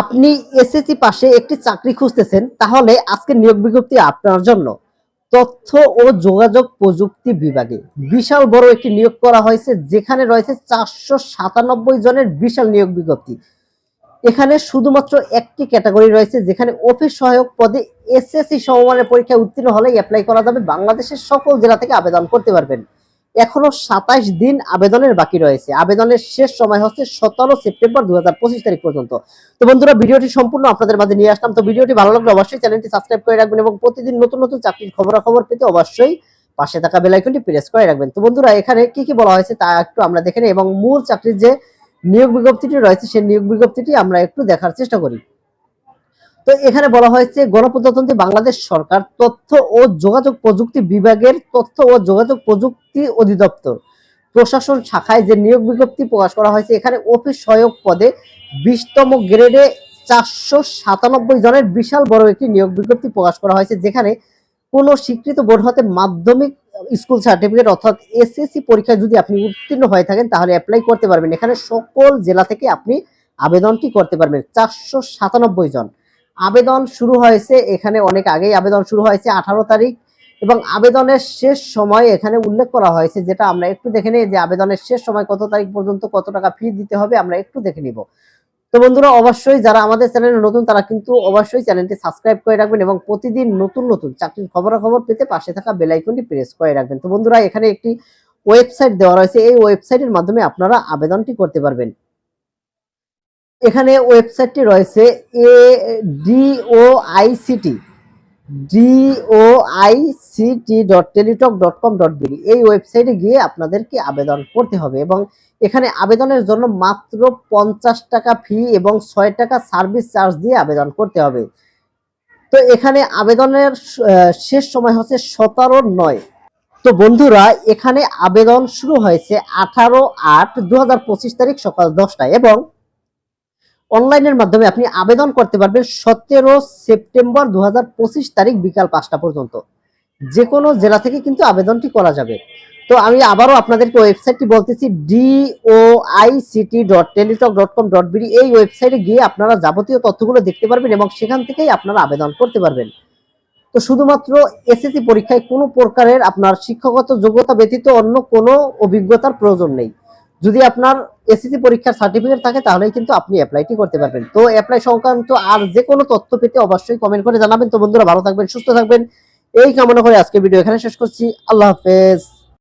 আপনি এসএসসি পাশে একটি চাকরি খুঁজতেছেন, তাহলে আজকে নিয়োগ বিজ্ঞপ্তি আপনার জন্য। তথ্য ও যোগাযোগ প্রযুক্তি বিভাগে বিশাল বড় একটি নিয়োগ করা হয়েছে, যেখানে রয়েছে চারশো সাতানব্বই জনের বিশাল নিয়োগ বিজ্ঞপ্তি। এখানে শুধুমাত্র একটি ক্যাটাগরি রয়েছে, যেখানে অফিস সহায়ক পদে এসএসসি সমমানের পরীক্ষায় উত্তীর্ণ হলেই অ্যাপ্লাই করা যাবে। বাংলাদেশের সকল জেলা থেকে আবেদন করতে পারবেন। এখনও সাতাইশ দিন আবেদনের বাকি রয়েছে। আবেদনের শেষ সময় হচ্ছে সতেরো সেপ্টেম্বর দু হাজার পঁচিশ তারিখ পর্যন্ত। তো বন্ধুরা, ভিডিওটি সম্পূর্ণ আপনাদের মাঝে নিয়ে আসলাম। তো ভিডিওটি ভালো লাগলে অবশ্যই চ্যানেলটি সাবস্ক্রাইব করে রাখবেন এবং প্রতিদিন নতুন নতুন চাকরির খবরাখবর পেতে অবশ্যই পাশে থাকা বেল আইকনটি প্রেস করে রাখবেন। তো বন্ধুরা, এখানে কি কি বলা হয়েছে তা একটু আমরা দেখে নিই এবং মূল চাকরির যে নিয়োগ বিজ্ঞপ্তিটি রয়েছে, সেই নিয়োগ বিজ্ঞপ্তিটি আমরা একটু দেখার চেষ্টা করি। তো এখানে বলা হয়েছে, গণপ্রজাতন্ত্রী বাংলাদেশ সরকার তথ্য ও যোগাযোগ প্রযুক্তি বিভাগের তথ্য ও যোগাযোগ প্রযুক্তি অধিদপ্তর। প্রশাসন শাখায় যে নিয়োগ বিজ্ঞপ্তি প্রকাশ করা হয়েছে, এখানে অফিস সহায়ক পদে বিশতম গ্রেডে চারশো সাতানব্বই জনের বিশাল বড় একটি নিয়োগ বিজ্ঞপ্তি প্রকাশ করা হয়েছে, যেখানে কোনো স্বীকৃত বোর্ড হতে মাধ্যমিক স্কুল সার্টিফিকেট অর্থাৎ এসএসসি পরীক্ষায় যদি আপনি উত্তীর্ণ হয়ে থাকেন, তাহলে অ্যাপ্লাই করতে পারবেন। এখানে সকল জেলা থেকে আপনি আবেদনটি করতে পারবেন, চারশো সাতানব্বই জন। আবেদন শুরু হয়েছে, এখানে অনেক আগেই আবেদন শুরু হয়েছে, আঠারো তারিখ। এবং আবেদনের শেষ সময় এখানে উল্লেখ করা হয়েছে, যেটা আমরা একটু দেখে নিই যে আবেদনের শেষ সময় কত তারিখ পর্যন্ত কত টাকা ফি দিতে হবে, আমরা একটু দেখে নিব। তো বন্ধুরা, অবশ্যই যারা আমাদের চ্যানেলে নতুন, তারা কিন্তু অবশ্যই চ্যানেলটি সাবস্ক্রাইব করে রাখবেন এবং প্রতিদিন নতুন নতুন চাকরির খবরাখবর পেতে পাশে থাকা বেল আইকনটি প্রেস করে রাখবেন। তো বন্ধুরা, এখানে একটি ওয়েবসাইট দেওয়া রয়েছে, এই ওয়েবসাইটের মাধ্যমে আপনারা আবেদনটি করতে পারবেন। এখানে ওয়েবসাইটটি রয়েছে এ DO ICT ICT dot Teletalk dot com dot BD এই ওয়েবসাইটে গিয়ে আপনাদেরকে আবেদন করতে হবে এবং এখানে আবেদনের জন্য মাত্র পঞ্চাশ টাকা ফি এবং ছয় টাকা সার্ভিস চার্জ দিয়ে আবেদন করতে হবে। তো এখানে আবেদনের শেষ সময় হচ্ছে সতেরো নয়। তো বন্ধুরা, এখানে আবেদন শুরু হয়েছে আঠারো আট দু তারিখ সকাল দশটায় এবং অনলাইনের মাধ্যমে আপনি আবেদন করতে পারবেন সতেরো সেপ্টেম্বর দু হাজার পঁচিশ তারিখ বিকাল পাঁচটা পর্যন্ত। যে কোনো জেলা থেকে কিন্তু আবেদনটি করা যাবে। তো আমি আবারও আপনাদেরকে ওয়েবসাইটটি বলতেছি DOICT dot Teletalk dot com dot BD এই ওয়েবসাইটে গিয়ে আপনারা যাবতীয় তথ্যগুলো দেখতে পারবেন এবং সেখান থেকেই আপনারা আবেদন করতে পারবেন। তো শুধুমাত্র এসএসসি পরীক্ষায় কোনো প্রকারের আপনার শিক্ষাগত যোগ্যতা ব্যতীত অন্য কোনো অভিজ্ঞতার প্রয়োজন নেই। যদি আপনার এসএসসি পরীক্ষার সার্টিফিকেট থাকে, তাহলেই কিন্তু আপনি অ্যাপ্লাইটি করতে পারবেন। তো অ্যাপ্লাই সংক্রান্ত আর যে কোনো তথ্য পেতে অবশ্যই কমেন্ট করে জানাবেন। তো বন্ধুরা, ভালো থাকবেন, সুস্থ থাকবেন। এই কামনা করে আজকে ভিডিও এখানে শেষ করছি। আল্লাহ হাফেজ।